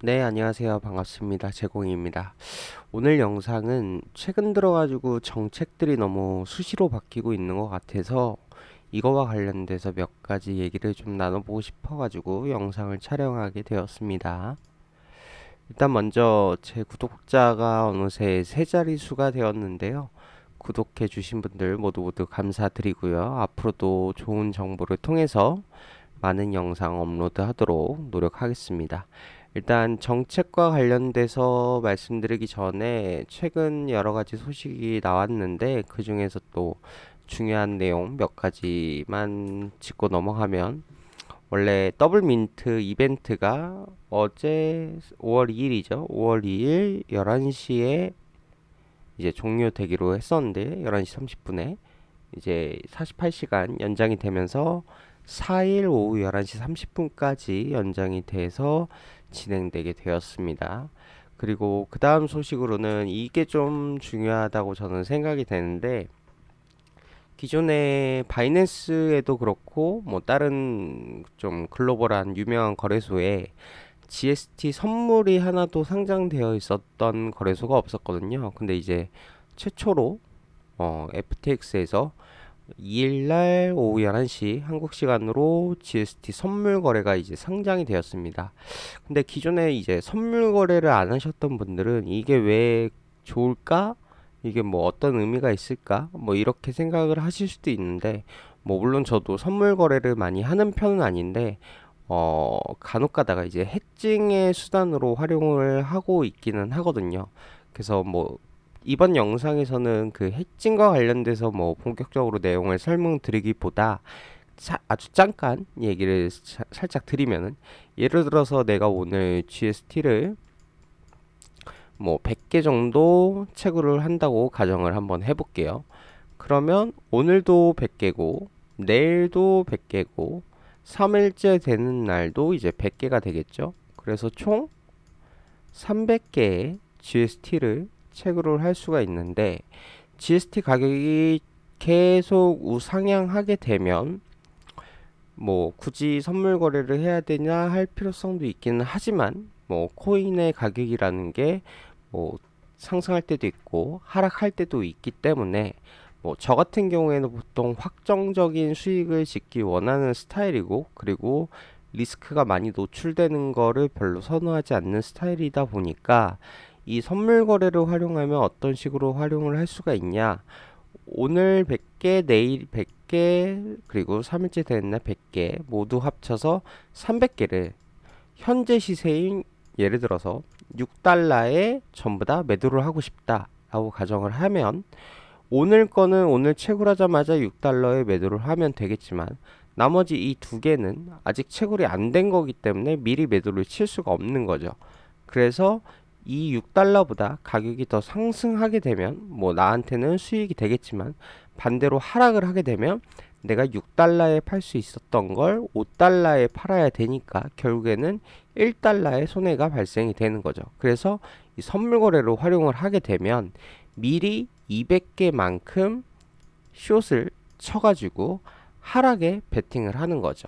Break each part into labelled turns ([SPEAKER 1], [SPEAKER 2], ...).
[SPEAKER 1] 네, 안녕하세요. 반갑습니다. 제공입니다. 오늘 영상은 최근 들어가지고 정책들이 너무 수시로 바뀌고 있는 것 같아서 이거와 관련돼서 몇 가지 얘기를 좀 나눠보고 싶어가지고 영상을 촬영하게 되었습니다. 일단 먼저 제 구독자가 어느새 세 자릿수가 되었는데요. 구독해 주신 분들 모두 모두 감사드리고요. 앞으로도 좋은 정보를 통해서 많은 영상 업로드 하도록 노력하겠습니다. 일단 정책과 관련돼서 말씀드리기 전에 최근 여러 가지 소식이 나왔는데 그 중에서 또 중요한 내용 몇 가지만 짚고 넘어가면 원래 더블 민트 이벤트가 어제 5월 2일이죠. 5월 2일 11시에 이제 종료되기로 했었는데 11시 30분에 이제 48시간 연장이 되면서 4일 오후 11시 30분까지 연장이 돼서 진행되게 되었습니다. 그리고 그 다음 소식으로는 이게 좀 중요하다고 저는 생각이 되는데 기존에 바이낸스에도 그렇고 뭐 다른 좀 글로벌한 유명한 거래소에 GST 선물이 하나도 상장되어 있었던 거래소가 없었거든요. 근데 이제 최초로 어, FTX에서 2일날 오후 11시 한국 시간으로 GST 선물 거래가 이제 상장이 되었습니다. 근데 기존에 이제 선물 거래를 안 하셨던 분들은 이게 왜 좋을까? 이게 뭐 어떤 의미가 있을까? 뭐 이렇게 생각을 하실 수도 있는데 뭐 물론 저도 선물 거래를 많이 하는 편은 아닌데 어 간혹 가다가 이제 해칭의 수단으로 활용을 하고 있기는 하거든요. 그래서 뭐 이번 영상에서는 그 해칭과 관련돼서 뭐 본격적으로 내용을 설명드리기보다 사- 아주 잠깐 얘기를 사- 살짝 드리면은 예를 들어서 내가 오늘 GST를 뭐 100개 정도 채굴을 한다고 가정을 한번 해볼게요. 그러면 오늘도 100개고 내일도 100개고 3일째 되는 날도 이제 100개가 되겠죠. 그래서 총 300개의 GST를 채굴을 할 수가 있는데 GST 가격이 계속 우상향하게 되면 뭐 굳이 선물 거래를 해야 되냐 할 필요성도 있기는 하지만 뭐 코인의 가격이라는 게 뭐 상승할 때도 있고 하락할 때도 있기 때문에 뭐 저 같은 경우에는 보통 확정적인 수익을 짓기 원하는 스타일이고 그리고 리스크가 많이 노출되는 거를 별로 선호하지 않는 스타일이다 보니까 이 선물 거래를 활용하면 어떤 식으로 활용을 할 수가 있냐 오늘 100개, 내일 100개, 그리고 3일째 되는 날 100개 모두 합쳐서 300개를 현재 시세인 예를 들어서 6달러에 전부 다 매도를 하고 싶다라고 가정을 하면 오늘 거는 오늘 채굴하자마자 6달러에 매도를 하면 되겠지만 나머지 이 두 개는 아직 채굴이 안 된 거기 때문에 미리 매도를 칠 수가 없는 거죠. 그래서 이 6달러보다 가격이 더 상승하게 되면 뭐 나한테는 수익이 되겠지만 반대로 하락을 하게 되면 내가 6달러에 팔 수 있었던 걸 5달러에 팔아야 되니까 결국에는 1달러의 손해가 발생이 되는 거죠. 그래서 이 선물 거래로 활용을 하게 되면 미리 200개만큼 숏을 쳐가지고 하락에 베팅을 하는 거죠.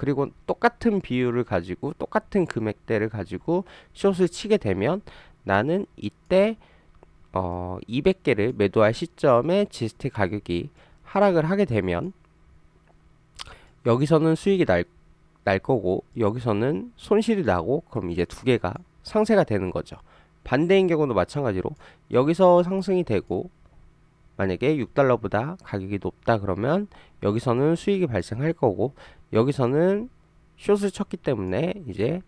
[SPEAKER 1] 그리고 똑같은 비율을 가지고 똑같은 금액대를 가지고 숏을 치게 되면 나는 이때 어 200개를 매도할 시점에 GST 가격이 하락을 하게 되면 여기서는 수익이 날, 날 거고 여기서는 손실이 나고 그럼 이제 두 개가 상세가 되는 거죠. 반대인 경우도 마찬가지로 여기서 상승이 되고 만약에 6달러보다 가격이 높다 그러면 여기서는 수익이 발생할 거고 여기서는 숏을 쳤기 때문에 이제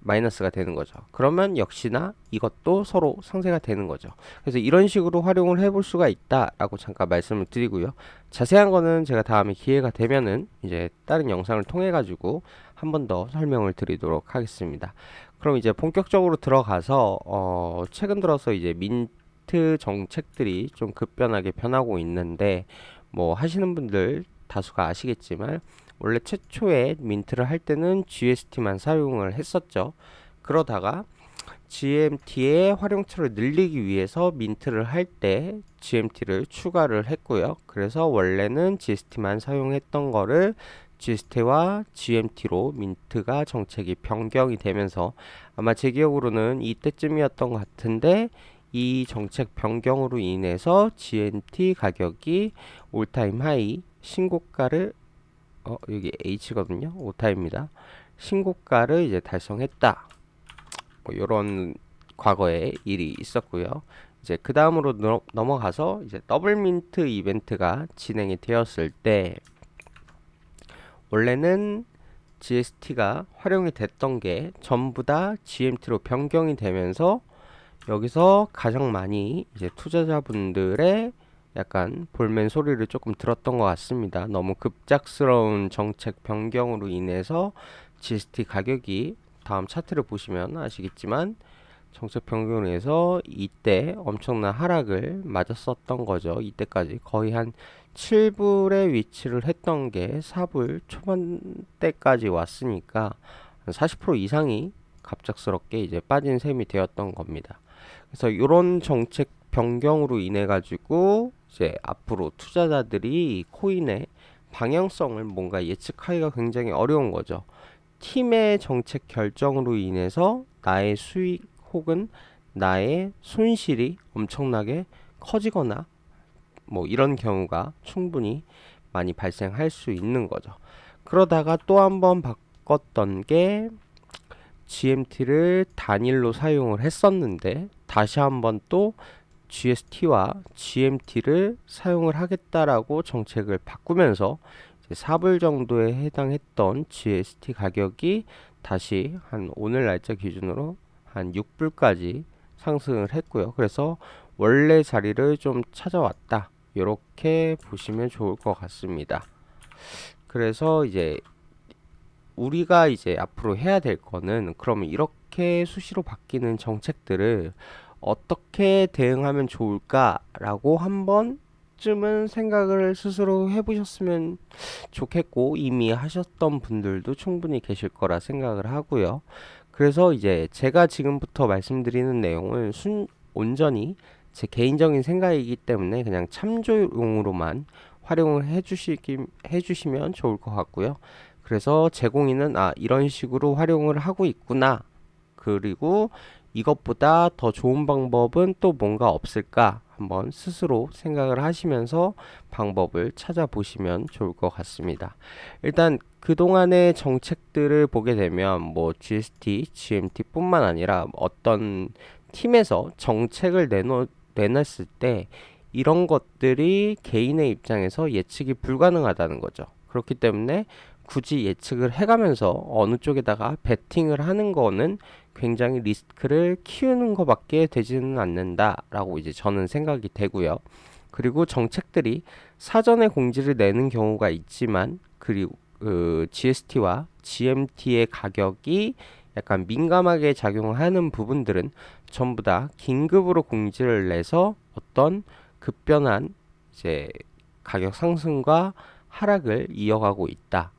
[SPEAKER 1] 마이너스가 되는 거죠. 그러면 역시나 이것도 서로 상쇄가 되는 거죠. 그래서 이런 식으로 활용을 해볼 수가 있다라고 잠깐 말씀을 드리고요. 자세한 거는 제가 다음에 기회가 되면은 이제 다른 영상을 통해 가지고 한 번 더 설명을 드리도록 하겠습니다. 그럼 이제 본격적으로 들어가서 어 최근 들어서 이제 민 트 정책들이 좀 급변하게 변하고 있는데 뭐 하시는 분들 다수가 아시겠지만 원래 최초에 민트를 할 때는 GST만 사용을 했었죠. 그러다가 GMT의 활용처를 늘리기 위해서 민트를 할 때 GMT를 추가를 했고요. 그래서 원래는 GST만 사용했던 거를 GST와 GMT로 민트가 정책이 변경이 되면서 아마 제 기억으로는 이때쯤이었던 것 같은데 이 정책 변경으로 인해서 GMT 가격이 올타임 하이 신고가를 어 여기 H거든요. 오타입니다. 신고가를 이제 달성했다. 뭐 이런 과거에 일이 있었고요. 이제 그 다음으로 넘어가서 이제 더블 민트 이벤트가 진행이 되었을 때 원래는 GST가 활용이 됐던 게 전부 다 GMT로 변경이 되면서 여기서 가장 많이 이제 투자자분들의 약간 볼멘 소리를 조금 들었던 것 같습니다. 너무 급작스러운 정책 변경으로 인해서 GST 가격이 다음 차트를 보시면 아시겠지만 정책 변경으로 인해서 이때 엄청난 하락을 맞았었던 거죠. 이때까지 거의 한 7불에 위치를 했던 게 4불 초반대까지 왔으니까 40% 이상이 갑작스럽게 이제 빠진 셈이 되었던 겁니다. 그래서 이런 정책 변경으로 인해 가지고 이제 앞으로 투자자들이 이 코인의 방향성을 뭔가 예측하기가 굉장히 어려운 거죠. 팀의 정책 결정으로 인해서 나의 수익 혹은 나의 손실이 엄청나게 커지거나 뭐 이런 경우가 충분히 많이 발생할 수 있는 거죠. 그러다가 또 한 번 바꿨던 게 GMT를 단일로 사용을 했었는데 다시 한번 또 GST와 GMT를 사용을 하겠다라고 정책을 바꾸면서 4불 정도에 해당했던 GST 가격이 다시 한 오늘 날짜 기준으로 한 6불까지 상승을 했고요. 그래서 원래 자리를 좀 찾아왔다. 이렇게 보시면 좋을 것 같습니다. 그래서 이제 우리가 이제 앞으로 해야 될 거는 그러면 이렇게 수시로 바뀌는 정책들을 어떻게 대응하면 좋을까라고 한번 쯤은 생각을 스스로 해보셨으면 좋겠고 이미 하셨던 분들도 충분히 계실 거라 생각을 하고요. 그래서 이제 제가 지금부터 말씀드리는 내용은 순 온전히 제 개인적인 생각이기 때문에 그냥 참조용으로만 활용을 해주시기 해주시면 좋을 것 같고요. 그래서 제공인은 아 이런 식으로 활용을 하고 있구나. 그리고 이것보다 더 좋은 방법은 또 뭔가 없을까 한번 스스로 생각을 하시면서 방법을 찾아보시면 좋을 것 같습니다. 일단 그동안의 정책들을 보게 되면 뭐 GST, GMT뿐만 아니라 어떤 팀에서 정책을 내놓, 내놨을 때 이런 것들이 개인의 입장에서 예측이 불가능하다는 거죠. 그렇기 때문에 굳이 예측을 해가면서 어느 쪽에다가 베팅을 하는 거는 굉장히 리스크를 키우는 것밖에 되지는 않는다라고 이제 저는 생각이 되고요. 그리고 정책들이 사전에 공지를 내는 경우가 있지만 그리고 그 GST와 GMT의 가격이 약간 민감하게 작용하는 부분들은 전부 다 긴급으로 공지를 내서 어떤 급변한 이제 가격 상승과 하락을 이어가고 있다.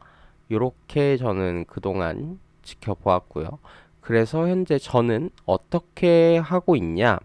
[SPEAKER 1] 이렇게 저는 그동안 지켜보았고요. 그래서 현재 저는 어떻게 하고 있냐?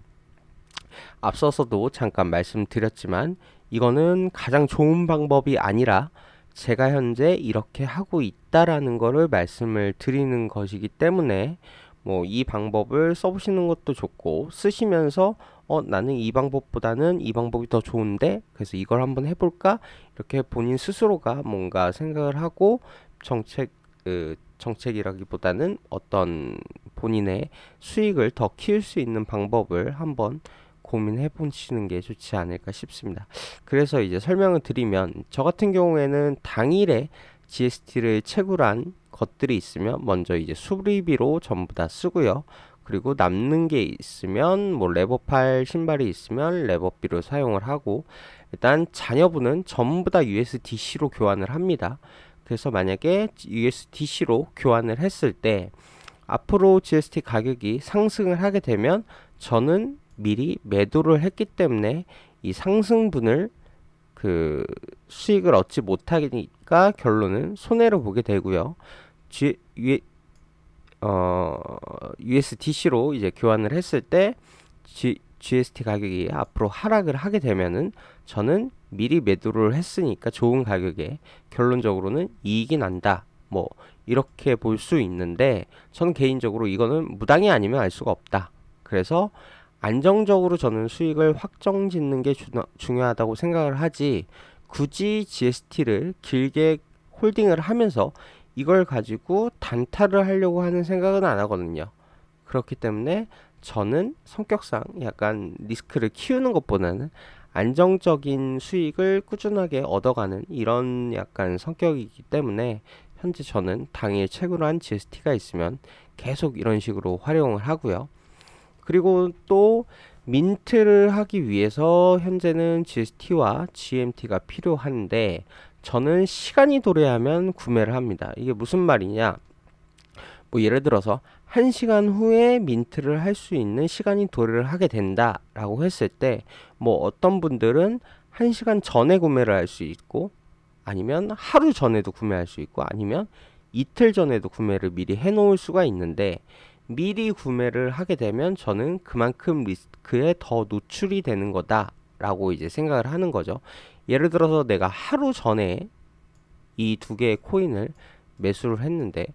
[SPEAKER 1] 앞서서도 잠깐 말씀드렸지만 이거는 가장 좋은 방법이 아니라 제가 현재 이렇게 하고 있다라는 거를 말씀을 드리는 것이기 때문에 뭐 이 방법을 써보시는 것도 좋고 쓰시면서 어 나는 이 방법보다는 이 방법이 더 좋은데 그래서 이걸 한번 해볼까 이렇게 본인 스스로가 뭔가 생각을 하고 정책 그 정책이라기보다는 어떤 본인의 수익을 더 키울 수 있는 방법을 한번 고민해 보시는 게 좋지 않을까 싶습니다. 그래서 이제 설명을 드리면 저 같은 경우에는 당일에 GST를 채굴한 것들이 있으면 먼저 이제 수리비로 전부 다 쓰고요. 그리고 남는 게 있으면 뭐 레버 팔 신발이 있으면 레버비로 사용을 하고 일단 자녀분은 전부 다 USDC로 교환을 합니다. 그래서 만약에 USDC로 교환을 했을 때 앞으로 GST 가격이 상승을 하게 되면 저는 미리 매도를 했기 때문에 이 상승분을 그 수익을 얻지 못하니까 결론은 손해를 보게 되고요. G, U, 어, USDC로 이제 교환을 했을 때 G, GST 가격이 앞으로 하락을 하게 되면은 저는 미리 매도를 했으니까 좋은 가격에 결론적으로는 이익이 난다. 뭐 이렇게 볼 수 있는데 저는 개인적으로 이거는 무당이 아니면 알 수가 없다. 그래서 안정적으로 저는 수익을 확정 짓는 게 주, 중요하다고 생각을 하지 굳이 GST를 길게 홀딩을 하면서 이걸 가지고 단타를 하려고 하는 생각은 안 하거든요. 그렇기 때문에 저는 성격상 약간 리스크를 키우는 것보다는 안정적인 수익을 꾸준하게 얻어가는 이런 약간 성격이기 때문에 현재 저는 당일 채굴 한 GST가 있으면 계속 이런 식으로 활용을 하고요. 그리고 또 민트를 하기 위해서 현재는 GST와 GMT가 필요한데 저는 시간이 도래하면 구매를 합니다. 이게 무슨 말이냐? 뭐 예를 들어서 1시간 후에 민트를 할 수 있는 시간이 도래를 하게 된다라고 했을 때 뭐 어떤 분들은 1시간 전에 구매를 할 수 있고 아니면 하루 전에도 구매할 수 있고 아니면 이틀 전에도 구매를 미리 해 놓을 수가 있는데 미리 구매를 하게 되면 저는 그만큼 리스크에 더 노출이 되는 거다라고 이제 생각을 하는 거죠. 예를 들어서 내가 하루 전에 이 두 개의 코인을 매수를 했는데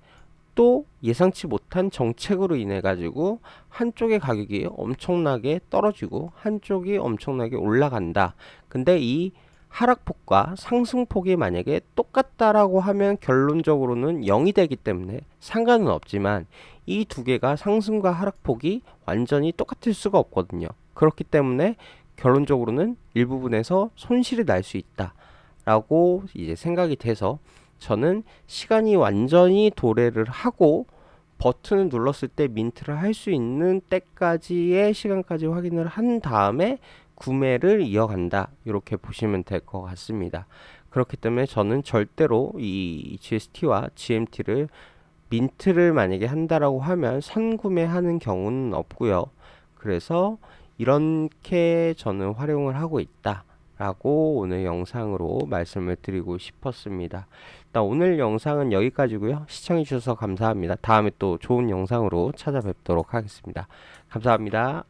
[SPEAKER 1] 또 예상치 못한 정책으로 인해 가지고 한쪽의 가격이 엄청나게 떨어지고 한쪽이 엄청나게 올라간다. 근데 이 하락폭과 상승폭이 만약에 똑같다라고 하면 결론적으로는 0이 되기 때문에 상관은 없지만 이 두 개가 상승과 하락폭이 완전히 똑같을 수가 없거든요. 그렇기 때문에 결론적으로는 일부분에서 손실이 날 수 있다라고 이제 생각이 돼서 저는 시간이 완전히 도래를 하고 버튼을 눌렀을 때 민트를 할 수 있는 때까지의 시간까지 확인을 한 다음에 구매를 이어간다. 이렇게 보시면 될 것 같습니다. 그렇기 때문에 저는 절대로 이 GST와 GMT를 민트를 만약에 한다라고 하면 선구매하는 경우는 없고요. 그래서 이렇게 저는 활용을 하고 있다. 라고 오늘 영상으로 말씀을 드리고 싶었습니다. 일단 오늘 영상은 여기까지고요. 시청해 주셔서 감사합니다. 다음에 또 좋은 영상으로 찾아뵙도록 하겠습니다. 감사합니다.